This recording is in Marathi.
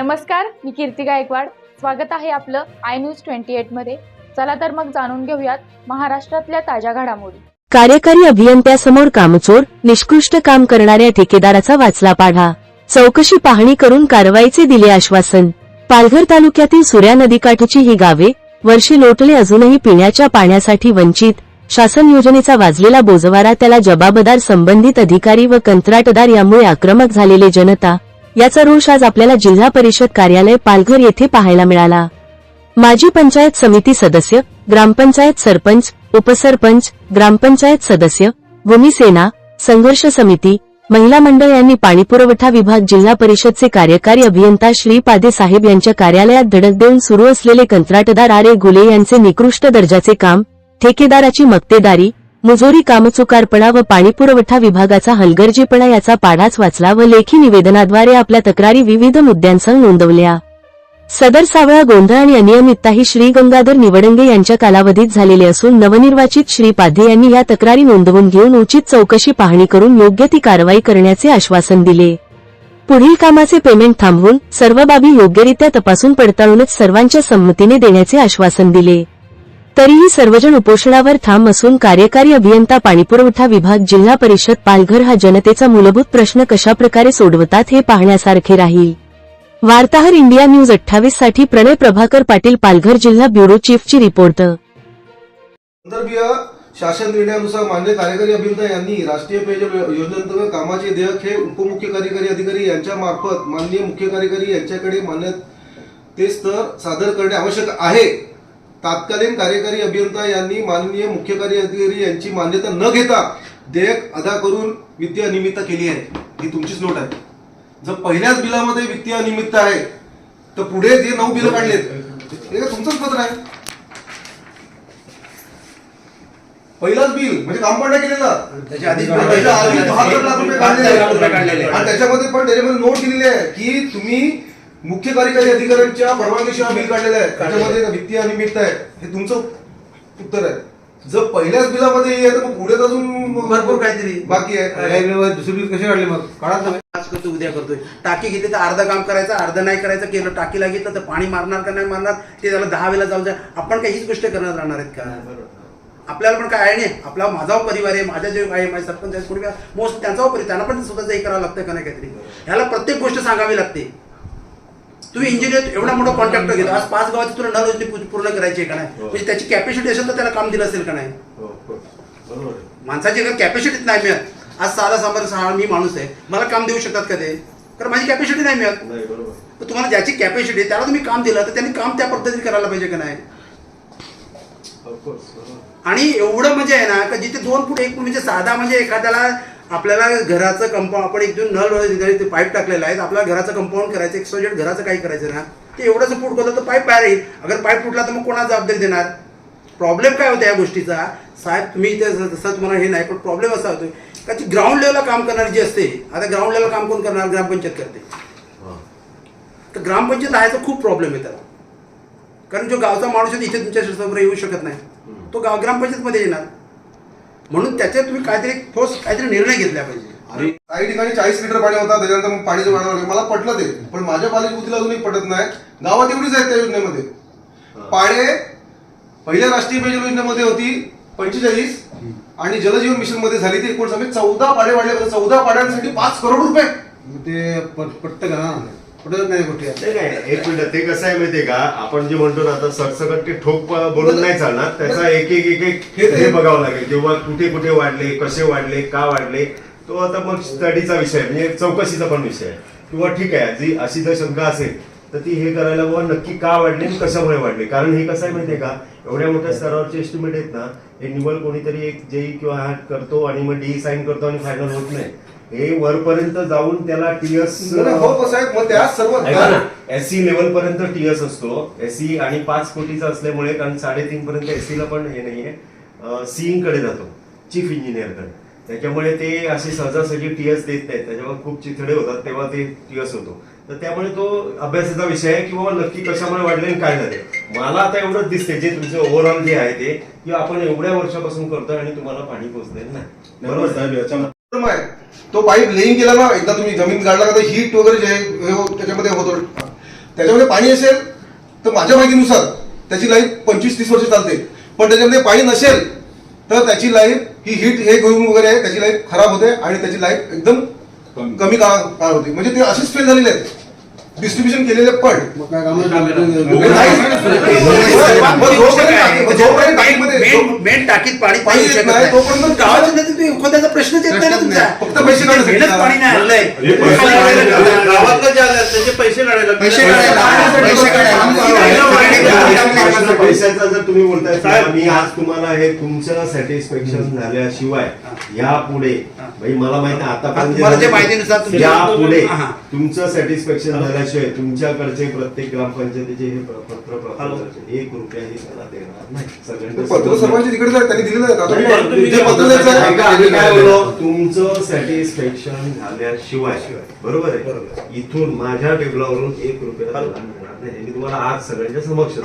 नमस्कार मी कीर्ती गायकवाड. स्वागत आहे आपलं आय न्यूज ट्वेंटी एटमध्ये. चला तर मग जाणून घेऊयात महाराष्ट्रातल्या ताज्या घडामोडी. कार्यकारी अभियंत्यासमोर कामचोर निष्कृष्ट काम करणाऱ्या ठेकेदाराचा वाचला पाढा. चौकशी पाहणी करून कारवाईचे दिले आश्वासन. पालघर तालुक्यातील सूर्या नदीकाठची ही गावे वर्षी लोटले अजूनही पिण्याच्या पाण्यासाठी वंचित. शासन योजनेचा वाजलेला बोजवारा त्याला जबाबदार संबंधित अधिकारी व कंत्राटदार यामुळे आक्रमक झालेले जनता. याचा रोष आज आपल्याला जिल्हा परिषद कार्यालय पालघर येथे पाहायला मिळाला. माजी पंचायत समिती सदस्य ग्रामपंचायत सरपंच उपसरपंच ग्रामपंचायत सदस्य भूमिसेना संघर्ष समिती महिला मंडळ यांनी पाणीपुरवठा विभाग जिल्हा परिषदचे कार्यकारी अभियंता श्रीपादे साहेब यांच्या कार्यालयात धडक देऊन सुरू असलेले कंत्राटदार आरे गुले यांचे निकृष्ट दर्जाचे काम ठेकेदाराची मक्तेदारी मुजोरी कामचुकारपणा व पाणीपुरवठा विभागाचा हलगर्जीपणा याचा पाढाच वाचला व लेखी निवेदनाद्वारे आपल्या तक्रारी विविध मुद्द्यांसह नोंदवल्या. सदर सावळा गोंधळ आणि अनियमितता ही श्री गंगाधर निवडंगे यांच्या कालावधीत झालेली असून नवनिर्वाचित श्री पाध्ये यांनी या तक्रारी नोंदवून घेऊन उचित चौकशी पाहणी करून योग्य ती कारवाई करण्याचे आश्वासन दिले. पुढील कामाचे पेमेंट थांबवून सर्व बाबी योग्यरित्या तपासून पडताळूनच सर्वांच्या संमतीने देण्याचे आश्वासन दिले. तरीही सर्वजण उपोषणावर थांब असून कार्यकारी अभियंता पाणीपुरवठा विभाग जिल्हा परिषद पालघर हा जनतेचा मूलभूत प्रश्न कशाप्रकारे सोडवतात हे पाहण्यासारखे राहील. वार्ताहर इंडिया न्यूज अठ्ठावीससाठी प्रणय प्रभाकर पाटील पालघर जिल्हा ब्युरो चीफची रिपोर्ट. संदर्भीय शासन निर्णयानुसार मान्य कार्यकारी अभियंता यांनी राष्ट्रीय पेयजल योजनेअंतर्गत कामाचे देयक हे उपमुख्य कार्यकारी अधिकारी यांच्या मार्फत माननीय मुख्य कार्यकारी यांच्याकडे मान्य ते स्तर सादर करणे आवश्यक आहे. तात्कालीन कार्यकारी अभियंता यांनी माननीय मुख्य कार्यकारी अधिकारी यांची मान्यता न घेता देयक अदा करून वित्तीय अनियमितता केली आहे. ही तुमचीच नोट आहे. जर पहिल्याच बिलामध्ये वित्तीय अनियमितता आहे तर पुढे जे नऊ बिलं काढलेत हे का तुमचंच पत्र आहे. पहिलाच बिल म्हणजे काम पण नाही केलेलं त्याच्यामध्ये पण त्याच्यामध्ये नोट दिलेली आहे की तुम्ही मुख्य कार्यकारी अधिकाऱ्यांच्या परवानगीशिवाय बिल काढलेलं आहे. त्याच्यामध्ये वित्तीय अनियमित आहे. हे तुमचं उत्तर आहे. जर पहिल्याच बिलामध्ये हे आहे तर मग पुढे तर अजून भरपूर काहीतरी बाकी आहे. दुसरी बिल कशी काढली मग? काढा आज करतो उद्या करतोय. टाकी घेते तर अर्ध काम करायचं अर्ध नाही करायचं केलं टाकीला घेतलं तर पाणी मारणार का नाही मारणार ते त्याला दहा वेळेला जाऊ द्या. आपण काही हीच गोष्ट करणार राहणार आहेत का? आपल्याला पण काय आहे? नाही आपला माझा परिवार आहे माझ्या जे आहे माझे सरपंच आहेत कोणी मोस्ट त्यांचा परिवार त्यांना पण स्वतःचं हे करावं लागतं का नाही काहीतरी? ह्याला प्रत्येक गोष्ट सांगावी लागते. तुम्ही इंजिनियर एवढा मोठा कॉन्ट्रॅक्टर घेतो. आज पाच गावाची तुला नळ योजने पूर्ण करायची आहे का नाही? म्हणजे त्याची कॅपॅसिटी असेल तर त्याला काम दिलं असेल का नाही? माणसाची जर कॅपॅसिटीच नाही मिळत. आज साधा समोर सहा मी माणूस आहे. मला काम देऊ शकतात का ते? कारण माझी कॅपॅसिटी नाही मिळत. तर तुम्हाला ज्याची कॅपॅसिटी त्याला तुम्ही काम दिलं तर त्यांनी काम त्या पद्धतीने करायला पाहिजे का नाही? आणि एवढं म्हणजे आहे ना का जिथे दोन फूट एक फूट म्हणजे साधा म्हणजे एखाद्याला आपल्याला घराचं कंपाऊंड आपण एक दोन नळ ते पाईप टाकलेला आहे आपल्याला घराचं कंपाऊंड करायचं एक सजेट घराचं काही करायचं ना ते एवढंच फूट खोलं तर पाईप बाहेर येईल. अगर पाईप फुटला तर मग कोणाला जबाबदारी देणार? प्रॉब्लेम काय होता या गोष्टीचा? साहेब तुम्ही इथे जसं जसं तुम्हाला हे नाही पण प्रॉब्लेम असा होतो का ती ग्राउंड लेवलला काम करणारी जी असते आता ग्राउंड लेवलला काम कोण करणार? ग्रामपंचायत करते. तर ग्रामपंचायत आहे तर खूप प्रॉब्लेम आहे त्याला. कारण जो गावचा माणूस आहे इथे तुमच्यासमोर येऊ शकत नाही. तो गाव ग्रामपंचायतमध्ये येणार. म्हणून त्याच्यात तुम्ही काहीतरी ठोस काहीतरी निर्णय घेतला पाहिजे. आणि काही ठिकाणी चाळीस लिटर पाणी होता त्याच्यानंतर मग पाणीचं वाढवलं लागलं. मला पटलं ते पण माझ्या पालिका बुद्धीला अजूनही पटत नाही. गावात एवढीच आहे त्या योजनेमध्ये. पाणे पहिल्या राष्ट्रीय पेयजल योजनेमध्ये होती पंचेचाळीस आणि जलजीवन मिशनमध्ये झाली ती एकोणसावे चौदा पाडे वाढले चौदा पाड्यांसाठी पाच करोड रुपये. ते पट- पटतं का? नाही गोष्टी नाही नाही एक मिनिट ते कसं आहे माहितीये का? आपण जे म्हणतो ना आता सरसकट ते ठोक बोलून नाही चालणार. त्याचा एक एक एक एक हे- हे बघावं लागेल. किंवा कुठे कुठे वाढले कसे वाढले का वाढले तो आता मग स्टडीचा विषय म्हणजे चौकशीचा पण विषय आहे. किंवा ठीक आहे जी अशी जर शंका असेल तर ती हे करायला बाबा नक्की का वाढले आणि कशामुळे वाढले? कारण हे कसं आहे माहितीये का? एवढ्या मोठ्या स्तरावरचे एस्टिमेट आहेत ना हे निवड कोणीतरी एक जेई किंवा हॅट करतो आणि मग डी साईन करतो आणि फायनल होत नाही. हे वरपर्यंत जाऊन त्याला टीएस नाही, हो कसं आहे मग त्या सर्व ऐका ना एससी लेवल पर्यंत टीएस असतो. एससी आणि पाच कोटीचा असल्यामुळे कारण साडेतीन पर्यंत एससी ला पण हे नाहीये. सीईंगकडे जातो चीफ इंजिनियरकडे. त्याच्यामुळे ते असे सहजासहजी टीएस देत नाहीत. त्याच्यामुळे खूप चिथडे होतात तेव्हा ते टीएस होतो. तर त्यामुळे तो अभ्यासाचा विषय आहे की बाबा नक्की कशामुळे वाढले आणि काय झाले. मला आता एवढंच दिसते जे तुमचं ओव्हरऑल जे आहे ते की आपण एवढ्या वर्षापासून करतोय आणि तुम्हाला पाणी पोचलेलं नाही बरोबर साहेब याच्या तो पाईप लेईंग केला ना एकदा तुम्ही जमीन काढला का हीट वगैरे जे हे त्याच्यामध्ये होतो. त्याच्यामध्ये पाणी असेल तर माझ्या माहितीनुसार त्याची लाईफ पंचवीस तीस वर्ष चालते. पण त्याच्यामध्ये पाणी नसेल तर त्याची लाईफ ही हीट हे घेऊन वगैरे आहे त्याची लाईफ खराब होते आणि त्याची लाईफ एकदम कमी. काळ काळ होते. म्हणजे ते असेच फेल झालेले आहेत. डिस्ट्रीब्युशन केलेले टाकीमध्ये- मेन मेन टाकीत पाणी तोपर्यंत प्रश्नच येत नाही ना तुमचा फक्त पैसे पाणी नाही हे गावातलं जे आलं त्याचे पैसे काढायला पैसे काढायला पैसे पैशाचा जर तुम्ही बोलताय मी आज तुम्हाला हे तुमचं सॅटिस्फॅक्शन झाल्याशिवाय या पुढे भाई मला माहिती आहे, आता या पुढे. तुमचं सॅटिस्फॅक्शन झाल्याशिवाय तुमच्याकडचे प्रत्येक ग्रामपंचायतीचे हे पत्र एक रुपयाही त्याला देणार नाही. पत्र तिकडे त्यांनी दिलेलं काय बोललो? तुमचं सॅटिस्फॅक्शन झाल्याशिवाय बरोबर आहे? इथून माझ्या टेबलावरून एक रुपया त्याला मिळणार नाही. हे मी तुम्हाला आज सगळ्यांच्या समक्ष.